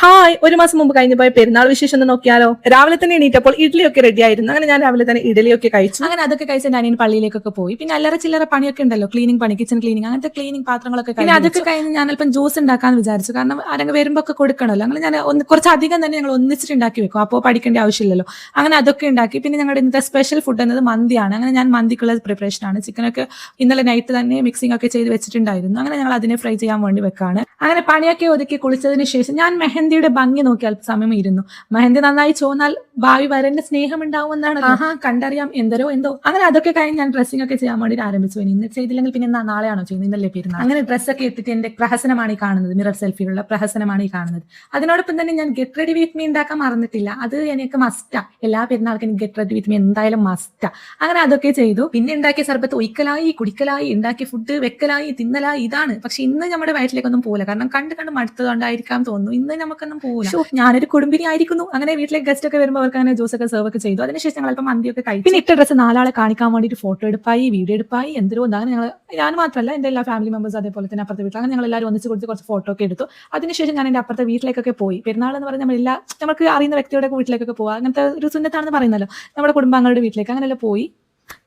Hi ഒരു മാസം മുമ്പ് കഴിഞ്ഞു പോയ പെരുന്നാൾ വിശേഷം ഒന്ന് നോക്കിയാലോ? രാവിലെ തന്നെ എണീറ്റപ്പോൾ ഇഡ്ഡലിയൊക്കെ റെഡി ആയിരുന്നു. അങ്ങനെ ഞാൻ രാവിലെ തന്നെ ഇഡ്ഡലിയൊക്കെ കഴിച്ചു. അങ്ങനെ അതൊക്കെ കഴിച്ച് ഞാൻ അനിയൻ പള്ളിയിലേക്കൊക്കെ പോയി. പിന്നെ അല്ലറ ചില്ലറ പണിയൊക്കെ ഉണ്ടല്ലോ ക്ലീനിങ് പണി കിച്ചൺ ക്ലീനിങ് അങ്ങനത്തെ ക്ലീനിങ് പാത്രങ്ങളൊക്കെ പിന്നെ അതൊക്കെ കഴിഞ്ഞ് ഞാൻ അല്പം ജ്യൂസ് ഉണ്ടാക്കാന്ന് വിചാരിച്ചു. കാരണം ആരെങ്കിലും വരുമ്പോൾ ഒക്കെ കൊടുക്കണമല്ലോ. അങ്ങനെ ഞാൻ ഒന്ന് കുറച്ചധികം തന്നെ ഞങ്ങൾ ഒന്നിച്ചിട്ട് ഉണ്ടാക്കി വെക്കും. അപ്പോൾ പഠിക്കേണ്ട ആവശ്യമില്ലല്ലോ. അങ്ങനെ അതൊക്കെ ഉണ്ടാക്കി. പിന്നെ ഞങ്ങളുടെ ഇന്നത്തെ സ്പെഷ്യൽ ഫുഡ് എന്നത് മന്തിയാണ്. അങ്ങനെ ഞാൻ മന്തിക്കുള്ള പ്രിപ്പറേഷൻ ആണ്. ചിക്കനൊക്കെ ഇന്നലെ നൈറ്റ് തന്നെ മിക്സിംഗ് ഒക്കെ ചെയ്ത് വെച്ചിട്ടുണ്ടായിരുന്നു. അങ്ങനെ ഞങ്ങൾ അതിനെ ഫ്രൈ ചെയ്യാൻ വേണ്ടി വെക്കാണ്. അങ്ങനെ പണിയൊക്കെ ഒതുക്കി കുളിച്ചതിന് ശേഷം ഞാൻ മെഹന്തിയുടെ ഭംഗി നോക്കി അല്പസമയം ഇരുന്നു. മെഹന്തി നന്നായി ചോന്നാൽ ഭാവി വരന്റെ സ്നേഹം ഉണ്ടാവുമെന്നാണ് ആഹാ കണ്ടറിയാം. എന്തരോ എന്തോ. അങ്ങനെ അതൊക്കെ കഴിഞ്ഞ് ഞാൻ ഡ്രസ്സിംഗ് ഒക്കെ ചെയ്യാൻ വേണ്ടി ആരംഭിച്ചു. ഇനി ഇന്ന് ചെയ്തില്ലെങ്കിൽ പിന്നെ നാളെയാണോ ചെയ്യുന്നത്? ഇന്നല്ലേ പെരുന്നാൾ. അങ്ങനെ ഡ്രസ്സൊക്കെ ഇട്ടിട്ട് എന്റെ പ്രഹസനമാണ് ഈ കാണുന്നത്. മിറർ സെൽഫിയിലുള്ള പ്രഹസനമാണ് ഈ കാണുന്നത്. അതിനോടൊപ്പം തന്നെ ഞാൻ ഗെറ്റ് റെഡി വിത്ത് മീ ഉണ്ടാക്കാൻ മറന്നിട്ടില്ല. അത് എനിക്ക് മസ്റ്റാ എല്ലാ പെരുന്നാൾക്കും എനിക്ക് ഗെറ്റ് റെഡി വിത്ത് മീ എന്തായാലും മസ്റ്റാ അങ്ങനെ അതൊക്കെ ചെയ്തു. പിന്നെ ഉണ്ടാക്കിയ സർബത്ത് ഒയ്ക്കലായി കുടിക്കലായി ഉണ്ടാക്കിയ ഫുഡ് വെക്കലായി തിന്നലായി ഇതാണ്. പക്ഷെ ഇന്ന് നമ്മുടെ വയറ്റിലേക്കൊന്നും പോകില്ല കാരണം കണ്ട് കണ്ട് മടുത്തതുകൊണ്ടായിരിക്കാം തോന്നുന്നു. ഇന്ന് നമുക്കൊന്നും പോകില്ല ഞാനൊരു കുടുംബിനി ആയിരിക്കുന്നു. അങ്ങനെ വീട്ടിലെ ഗസ്റ്റ് ഒക്കെ വരുമ്പോൾ അവർക്ക് അങ്ങനെ ജ്യൂസ് ഒക്കെ സെർവ് ഒക്കെ ചെയ്തു. അതിനുശേഷം ഞങ്ങൾ അല്പം മന്തിയൊക്കെ കഴിച്ചു. പിന്നെ ഇട്ട ഡ്രസ്സ് നാലാളെ കാണിക്കാൻ വേണ്ടിയിട്ട് ഫോട്ടോ എടുപ്പായി വീഡിയോ എടുപ്പായി എന്തോ അങ്ങനെ ഞങ്ങൾ ഞാൻ മാത്രമല്ല എന്റെ എല്ലാ ഫാമിലി മെമ്പേഴ്സ് അതേപോലെ തന്നെ അപ്പുറത്തെ വീട്ടിൽ. അങ്ങനെ ഞങ്ങൾ എല്ലാവരും ഒന്നിച്ച് കൊടുത്ത് കുറച്ച് ഫോട്ടോ ഒക്കെ എടുത്തു. അതിനുശേഷം ഞാൻ എന്റെ അപ്പുറത്തെ വീട്ടിലേക്കൊക്കെ പോയി. പെരുന്നാൾ എന്ന് പറഞ്ഞാൽ എല്ലാ നമുക്ക് അറിയുന്ന വ്യക്തിയുടെ വീട്ടിലേക്കൊക്കെ പോവുക അങ്ങനത്തെ ഒരു സുന്നത്താണെന്ന് പറയുന്നല്ലോ. നമ്മുടെ കുടുംബാംഗങ്ങളുടെ വീട്ടിലേക്ക് അങ്ങനെയല്ല പോയി.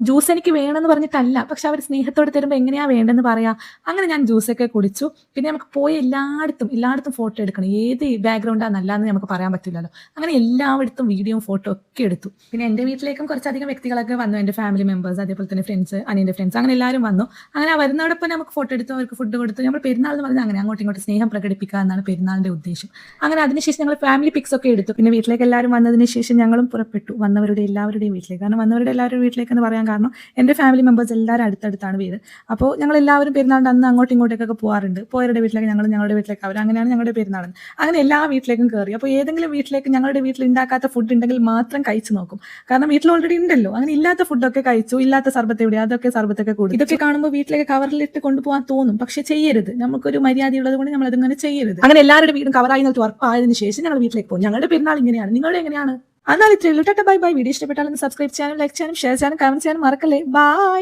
ജ്യൂസ് എനിക്ക് വേണമെന്ന് പറഞ്ഞിട്ടല്ല. പക്ഷെ അവർ സ്നേഹത്തോടെ തരുമ്പോൾ എങ്ങനെയാ വേണ്ടെന്ന് പറയാം? അങ്ങനെ ഞാൻ ജ്യൂസൊക്കെ കുടിച്ചു. പിന്നെ നമുക്ക് പോയി എല്ലായിടത്തും എല്ലായിടത്തും ഫോട്ടോ എടുക്കണം. ഏത് ബാക്ക്ഗ്രൗണ്ടാണ് നല്ലതെന്ന് നമുക്ക് പറയാൻ പറ്റില്ലല്ലോ. അങ്ങനെ എല്ലായിടത്തും വീഡിയോ ഫോട്ടോ ഒക്കെ എടുത്തു. പിന്നെ എന്റെ വീട്ടിലേക്കും കുറച്ചധികം വ്യക്തികളൊക്കെ വന്നു. എന്റെ ഫാമിലി മെമ്പേഴ്സ് അതേപോലെ തന്നെ ഫ്രണ്ട്സ് അനിയന്റെ ഫ്രണ്ട്സ് അങ്ങനെ എല്ലാവരും വന്നു. അങ്ങനെ ആ വരുന്നതോടൊപ്പം നമുക്ക് ഫോട്ടോ എടുത്തു അവർക്ക് ഫുഡ് കൊടുത്തു. നമ്മൾ പെരുന്നാൾ എന്ന് പറഞ്ഞാൽ അങ്ങനെ അങ്ങോട്ടും ഇങ്ങോട്ടും സ്നേഹം പ്രകടിപ്പിക്കുക എന്നാണ് പെരുന്നാളിന്റെ ഉദ്ദേശം. അങ്ങനെ അതിനുശേഷം ഞങ്ങൾ ഫാമിലി പിക്സ് ഒക്കെ എടുത്തു. പിന്നെ വീട്ടിലേക്ക് എല്ലാവരും വന്നതിന് ശേഷം ഞങ്ങളും പുറപ്പെട്ടു. വന്നവരുടെ എല്ലാവരുടെയും വീട്ടിലേക്ക്. കാരണം വന്നവരുടെ എല്ലാവരുടെയും വീട്ടിലേക്ക് എന്ന് പറയാൻ കാരണം എന്റെ ഫാമിലി മെമ്പേഴ്സ് എല്ലാവരും അടുത്തടുത്താണ് വീട്. അപ്പോൾ ഞങ്ങൾ എല്ലാവരും പെരുന്നാളിന്റെ അന്ന് അങ്ങോട്ടും ഇങ്ങോട്ടേക്കൊക്കെ പോകാറുണ്ട് പോയവരുടെ വീട്ടിലേക്ക് ഞങ്ങൾ ഞങ്ങളുടെ വീട്ടിലേക്ക് അവർ അങ്ങനെയാണ് ഞങ്ങളുടെ പെരുന്നാൾ അങ്ങനെ എല്ലാ വീട്ടിലേക്കും കയറി. അപ്പോൾ ഏതെങ്കിലും വീട്ടിലേക്ക് ഞങ്ങളുടെ വീട്ടിൽ ഉണ്ടാക്കാത്ത ഫുഡ് ഉണ്ടെങ്കിൽ മാത്രം കഴിച്ചു നോക്കും. കാരണം വീട്ടിൽ ഓൾറെഡി ഉണ്ടല്ലോ. അങ്ങനെ ഇല്ലാത്ത ഫുഡൊക്കെ കഴിച്ചു. ഇല്ലാത്ത സർബത്ത് എവിടെ അതൊക്കെ സർബത്തൊക്കെ കൂടി. ഇതൊക്കെ കാണുമ്പോൾ വീട്ടിലേക്ക് കവറിലിട്ട് കൊണ്ടുപോകാൻ തോന്നും. പക്ഷെ ചെയ്യരുത്. നമുക്കൊരു മര്യാദ ഉള്ളത് കൊണ്ട് നമ്മൾ അതിങ്ങനെ ചെയ്യരുത്. അങ്ങനെ എല്ലാവരുടെ വീടും കവറായി നിർത്തി ഉറപ്പായതിനു ശേഷം ഞങ്ങൾ വീട്ടിലേക്ക് പോകും. ഞങ്ങളുടെ പെരുന്നാൾ ഇങ്ങനെയാണ്. നിങ്ങളുടെ എങ്ങനെയാണ്? എന്നാൽ ഇത്രയുള്ളൂ ടാറ്റ ബൈ ബൈ. വീഡിയോ ഇഷ്ടപ്പെട്ടാലും സബ്സ്ക്രൈബ് ചെയ്യാനും ലൈക്ക് ചെയ്യാനും ഷെയർ ചെയ്യാനും കമന്റ് ചെയ്യാനും മറക്കല്ലേ. ബൈ